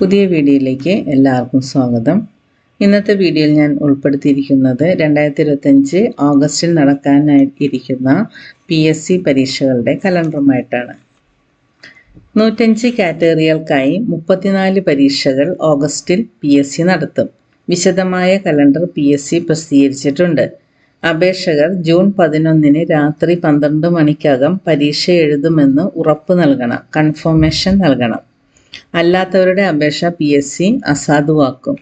പുതിയ വീഡിയോയിലേക്ക് എല്ലാവർക്കും സ്വാഗതം. ഇന്നത്തെ വീഡിയോയിൽ ഞാൻ ഉൾപ്പെടുത്തിയിരിക്കുന്നത് രണ്ടായിരത്തി ഇരുപത്തഞ്ച് ഓഗസ്റ്റിൽ നടക്കാനായിരിക്കുന്ന പി എസ് സി പരീക്ഷകളുടെ കലണ്ടറുമായിട്ടാണ്. നൂറ്റഞ്ച് കാറ്റഗറികൾക്കായി മുപ്പത്തിനാല് പരീക്ഷകൾ ഓഗസ്റ്റിൽ പി എസ് സി നടത്തും. വിശദമായ കലണ്ടർ പി എസ് സി പ്രസിദ്ധീകരിച്ചിട്ടുണ്ട്. അപേക്ഷകർ ജൂൺ പതിനൊന്നിന് രാത്രി പന്ത്രണ്ട് മണിക്കകം പരീക്ഷ എഴുതുമെന്ന് ഉറപ്പ് നൽകണം കൺഫർമേഷൻ നൽകണം. അല്ലാത്തവരുടെ അപേക്ഷ പി എസ് സി അസാധുവാക്കും.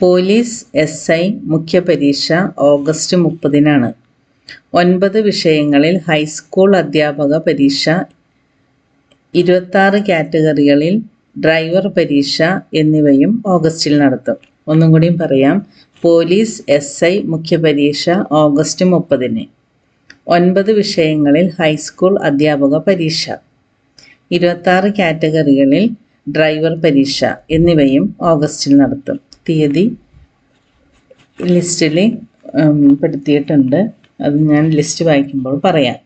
പോലീസ് എസ് ഐ മുഖ്യ പരീക്ഷ ഓഗസ്റ്റ് മുപ്പതിനാണ്. ഒൻപത് വിഷയങ്ങളിൽ ഹൈസ്കൂൾ അധ്യാപക പരീക്ഷ ഇരുപത്താറ് കാറ്റഗറികളിൽ ഡ്രൈവർ പരീക്ഷ എന്നിവയും ഓഗസ്റ്റിൽ നടത്തും. ഒന്നും കൂടിയും പറയാം പോലീസ് എസ് ഐ മുഖ്യ പരീക്ഷ ഓഗസ്റ്റ് മുപ്പതിന്. ഒൻപത് വിഷയങ്ങളിൽ ഹൈസ്കൂൾ അധ്യാപക പരീക്ഷ. ഇരുപത്താറ് കാറ്റഗറികളിൽ ഡ്രൈവർ പരീക്ഷ എന്നിവയും ഓഗസ്റ്റിൽ നടത്തും. തീയതി ലിസ്റ്റിൽ പെടുത്തിയിട്ടുണ്ട്. അത് ഞാൻ ലിസ്റ്റ് വായിക്കുമ്പോൾ പറയാം.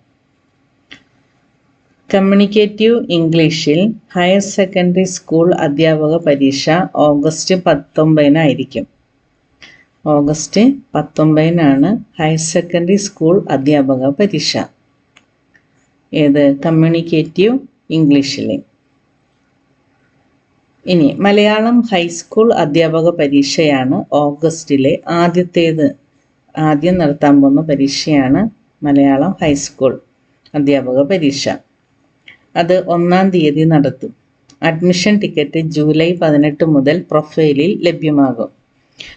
കമ്മ്യൂണിക്കേറ്റീവ് ഇംഗ്ലീഷിൽ ഹയർ സെക്കൻഡറി സ്കൂൾ അധ്യാപക പരീക്ഷ ഓഗസ്റ്റ് പത്തൊമ്പതിനായിരിക്കും. ഓഗസ്റ്റ് പത്തൊമ്പതിനാണ് ഹയർ സെക്കൻഡറി സ്കൂൾ അധ്യാപക പരീക്ഷ. ഏത്? കമ്മ്യൂണിക്കേറ്റീവ് ഇംഗ്ലീഷിൽ. ഇനി മലയാളം ഹൈസ്കൂൾ അധ്യാപക പരീക്ഷയാണ് ഓഗസ്റ്റിലെ ആദ്യത്തേത്. ആദ്യം നടത്താൻ പോകുന്ന പരീക്ഷയാണ് മലയാളം ഹൈസ്കൂൾ അധ്യാപക പരീക്ഷ. അത് ഒന്നാം തീയതി നടത്തും. അഡ്മിഷൻ ടിക്കറ്റ് ജൂലൈ പതിനെട്ട് മുതൽ പ്രൊഫൈലിൽ ലഭ്യമാകും.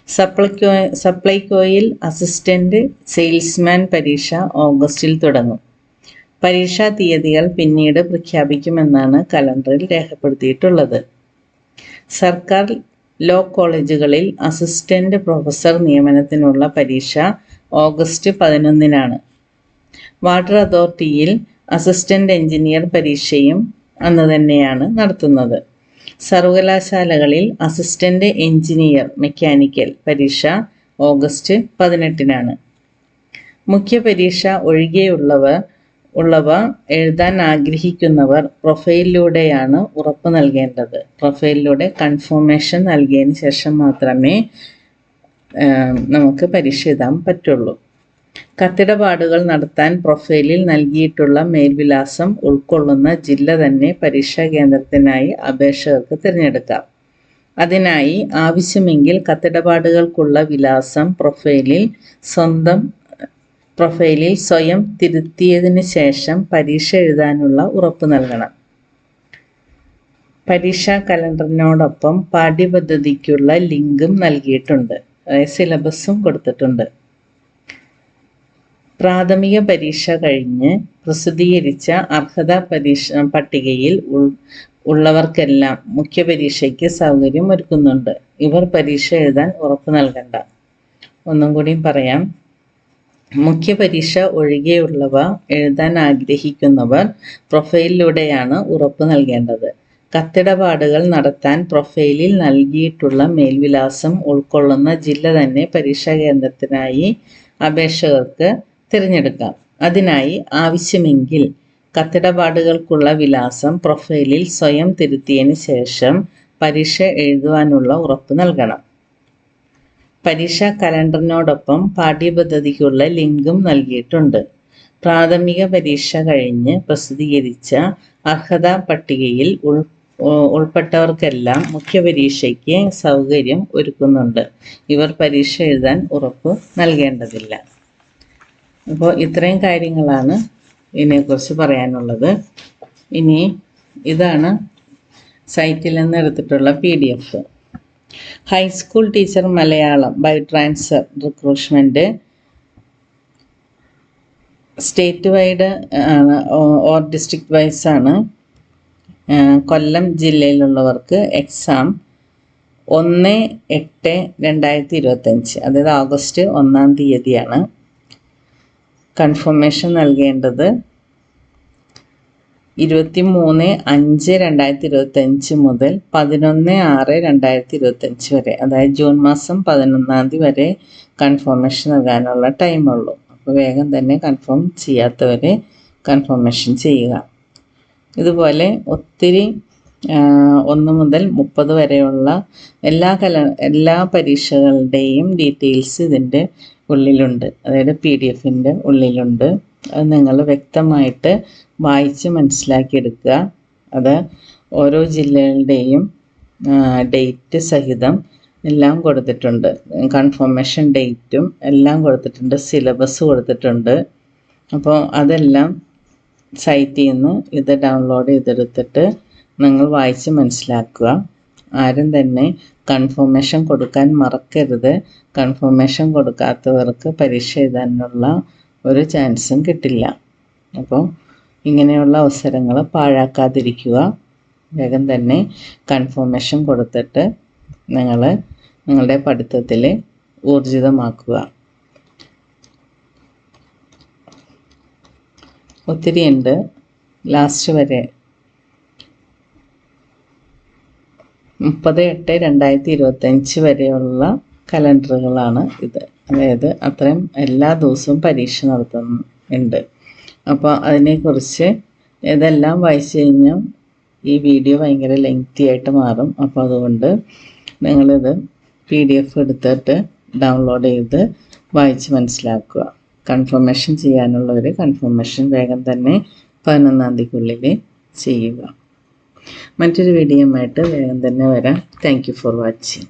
സപ്ലൈക്കോ സപ്ലൈകോയിൽ അസിസ്റ്റന്റ് സെയിൽസ്മാൻ പരീക്ഷ ഓഗസ്റ്റിൽ തുടങ്ങും. പരീക്ഷാ തീയതികൾ പിന്നീട് പ്രഖ്യാപിക്കുമെന്നാണ് കലണ്ടറിൽ രേഖപ്പെടുത്തിയിട്ടുള്ളത്. സർക്കാർ ലോ കോളേജുകളിൽ അസിസ്റ്റന്റ് പ്രൊഫസർ നിയമനത്തിനുള്ള പരീക്ഷ ഓഗസ്റ്റ് പതിനൊന്നിനാണ്. വാട്ടർ അതോറിറ്റിയിൽ അസിസ്റ്റന്റ് എഞ്ചിനീയർ പരീക്ഷയും അന്ന് തന്നെയാണ് നടത്തുന്നത്. സർവകലാശാലകളിൽ അസിസ്റ്റന്റ് എഞ്ചിനീയർ മെക്കാനിക്കൽ പരീക്ഷ ഓഗസ്റ്റ് പതിനെട്ടിനാണ്. മുഖ്യ പരീക്ഷ ഒഴികെയുള്ളവർ ഉള്ളവ എഴുതാൻ ആഗ്രഹിക്കുന്നവർ പ്രൊഫൈലിലൂടെയാണ് ഉറപ്പ് നൽകേണ്ടത്. പ്രൊഫൈലിലൂടെ കൺഫർമേഷൻ നൽകിയതിന് ശേഷം മാത്രമേ നമുക്ക് പരീക്ഷ എഴുതാൻ പറ്റുള്ളൂ. കത്തിടപാടുകൾ നടത്താൻ പ്രൊഫൈലിൽ നൽകിയിട്ടുള്ള മേൽവിലാസം ഉൾക്കൊള്ളുന്ന ജില്ല തന്നെ പരീക്ഷാ കേന്ദ്രത്തിനായി അപേക്ഷകർക്ക് തിരഞ്ഞെടുക്കാം. അതിനായി ആവശ്യമെങ്കിൽ കത്തിടപാടുകൾക്കുള്ള വിലാസം പ്രൊഫൈലിൽ സ്വന്തം പ്രൊഫൈലിൽ സ്വയം തിരുത്തിയതിന് ശേഷം പരീക്ഷ എഴുതാനുള്ള ഉറപ്പ് നൽകണം. പരീക്ഷാ കലണ്ടറിനോടൊപ്പം പാഠ്യപദ്ധതിക്കുള്ള ലിങ്കും നൽകിയിട്ടുണ്ട്. സിലബസും കൊടുത്തിട്ടുണ്ട്. പ്രാഥമിക പരീക്ഷ കഴിഞ്ഞ് പ്രസിദ്ധീകരിച്ച അർഹതാ പരീക്ഷ പട്ടികയിൽ ഉള്ളവർക്കെല്ലാം മുഖ്യ പരീക്ഷയ്ക്ക് സൗകര്യം ഒരുക്കുന്നുണ്ട് ഇവർ പരീക്ഷ എഴുതാൻ ഉറപ്പ് നൽകണ്ട. ഒന്നും കൂടിയും പറയാം. മുഖ്യ പരീക്ഷ ഒഴികെയുള്ളവ എഴുതാൻ ആഗ്രഹിക്കുന്നവർ പ്രൊഫൈലിലൂടെയാണ് ഉറപ്പ് നൽകേണ്ടത്. കത്തിടപാടുകൾ നടത്താൻ പ്രൊഫൈലിൽ നൽകിയിട്ടുള്ള മേൽവിലാസം ഉൾക്കൊള്ളുന്ന ജില്ല തന്നെ പരീക്ഷാ കേന്ദ്രത്തിനായി അപേക്ഷകർക്ക് തിരഞ്ഞെടുക്കാം. അതിനായി ആവശ്യമെങ്കിൽ കത്തിടപാടുകൾക്കുള്ള വിലാസം പ്രൊഫൈലിൽ സ്വയം തിരുത്തിയതിന് ശേഷം പരീക്ഷ എഴുതുവാനുള്ള ഉറപ്പ് നൽകണം. പരീക്ഷാ കലണ്ടറിനോടൊപ്പം പാഠ്യപദ്ധതിക്കുള്ള ലിങ്കും നൽകിയിട്ടുണ്ട്. പ്രാഥമിക പരീക്ഷ കഴിഞ്ഞ് പ്രസിദ്ധീകരിച്ച അർഹതാ പട്ടികയിൽ ഉൾ ഉൾപ്പെട്ടവർക്കെല്ലാം മുഖ്യ പരീക്ഷയ്ക്ക് സൗകര്യം ഒരുക്കുന്നുണ്ട്. ഇവർ പരീക്ഷ എഴുതാൻ ഉറപ്പ് നൽകേണ്ടതില്ല. അപ്പോൾ ഇത്രയും കാര്യങ്ങളാണ് ഇതിനെക്കുറിച്ച് പറയാനുള്ളത്. ഇനി ഇതാണ് സൈറ്റിൽ നിന്ന് എടുത്തിട്ടുള്ള P D F. High school teacher Malayalam by transfer recruitment state wide ആണ് ഓർ ഡിസ്ട്രിക്ട് വൈസ് ആണ്. കൊല്ലം ജില്ലയിലുള്ളവർക്ക് എക്സാം ഒന്ന് എട്ട് രണ്ടായിരത്തി ഇരുപത്തഞ്ച് അതായത് ഓഗസ്റ്റ് ഒന്നാം തീയതിയാണ്. കൺഫർമേഷൻ നൽകേണ്ടത്. ഇരുപത്തി മൂന്ന് അഞ്ച് രണ്ടായിരത്തി ഇരുപത്തഞ്ച് മുതൽ പതിനൊന്ന് ആറ് രണ്ടായിരത്തി ഇരുപത്തഞ്ച് വരെ. അതായത് ജൂൺ മാസം പതിനൊന്നാം തീയതി വരെ കൺഫർമേഷൻ നൽകാനുള്ള ടൈമുള്ളൂ അപ്പോൾ വേഗം തന്നെ കൺഫേം ചെയ്യാത്തവരെ കൺഫർമേഷൻ ചെയ്യുക. ഇതുപോലെ ഒത്തിരി ഒന്ന് മുതൽ മുപ്പത് വരെയുള്ള എല്ലാ കല എല്ലാ പരീക്ഷകളുടെയും ഡീറ്റെയിൽസ് ഇതിന്റെ ഉള്ളിലുണ്ട്. അതായത് പി ഡി എഫിന്റെ ഉള്ളിലുണ്ട്. അത് നിങ്ങൾ വ്യക്തമായിട്ട് വായിച്ച് മനസ്സിലാക്കിയെടുക്കുക. അത് ഓരോ ജില്ലകളുടെയും ഡേറ്റ് സഹിതം എല്ലാം കൊടുത്തിട്ടുണ്ട്. കൺഫർമേഷൻ ഡേറ്റും എല്ലാം കൊടുത്തിട്ടുണ്ട്. സിലബസ് കൊടുത്തിട്ടുണ്ട്. അപ്പോൾ അതെല്ലാം സൈറ്റിൽ നിന്ന് ഇത് ഡൗൺലോഡ് ചെയ്തെടുത്തിട്ട് നിങ്ങൾ വായിച്ച് മനസ്സിലാക്കുക. ആരും തന്നെ കൺഫർമേഷൻ കൊടുക്കാൻ മറക്കരുത്. കൺഫർമേഷൻ കൊടുക്കാത്തവർക്ക് പരീക്ഷ എഴുതാനുള്ള ഒരു ചാൻസും കിട്ടില്ല. അപ്പോൾ ഇങ്ങനെയുള്ള അവസരങ്ങൾ പാഴാക്കാതിരിക്കുക. വേഗം തന്നെ കൺഫർമേഷൻ കൊടുത്തിട്ട് നിങ്ങൾ നിങ്ങളുടെ പഠിത്തത്തിൽ ഊർജിതമാക്കുക. ഒത്തിരി ഉണ്ട്. ലാസ്റ്റ് വരെ. മുപ്പത് എട്ട് രണ്ടായിരത്തി ഇരുപത്തഞ്ച് വരെയുള്ള കലണ്ടറുകളാണ് ഇത്. അതായത് അത്രയും എല്ലാ ദിവസവും പരീക്ഷ നടത്തുന്നുണ്ട്. അപ്പോൾ അതിനെക്കുറിച്ച് ഇതെല്ലാം വായിച്ചു കഴിഞ്ഞാൽ ഈ വീഡിയോ ഭയങ്കര ലെങ്തി ആയിട്ട് മാറും. അപ്പോൾ അതുകൊണ്ട് നിങ്ങളിത് പി ഡി എഫ് എടുത്തിട്ട് ഡൗൺലോഡ് ചെയ്ത് വായിച്ച് മനസ്സിലാക്കുക. കൺഫർമേഷൻ ചെയ്യാനുള്ളവർ കൺഫർമേഷൻ വേഗം തന്നെ പതിനൊന്നാം തീയതിക്കുള്ളിൽ ചെയ്യുക. മറ്റൊരു വീഡിയോയുമായിട്ട് വേഗം തന്നെ വരാം. Thank for watching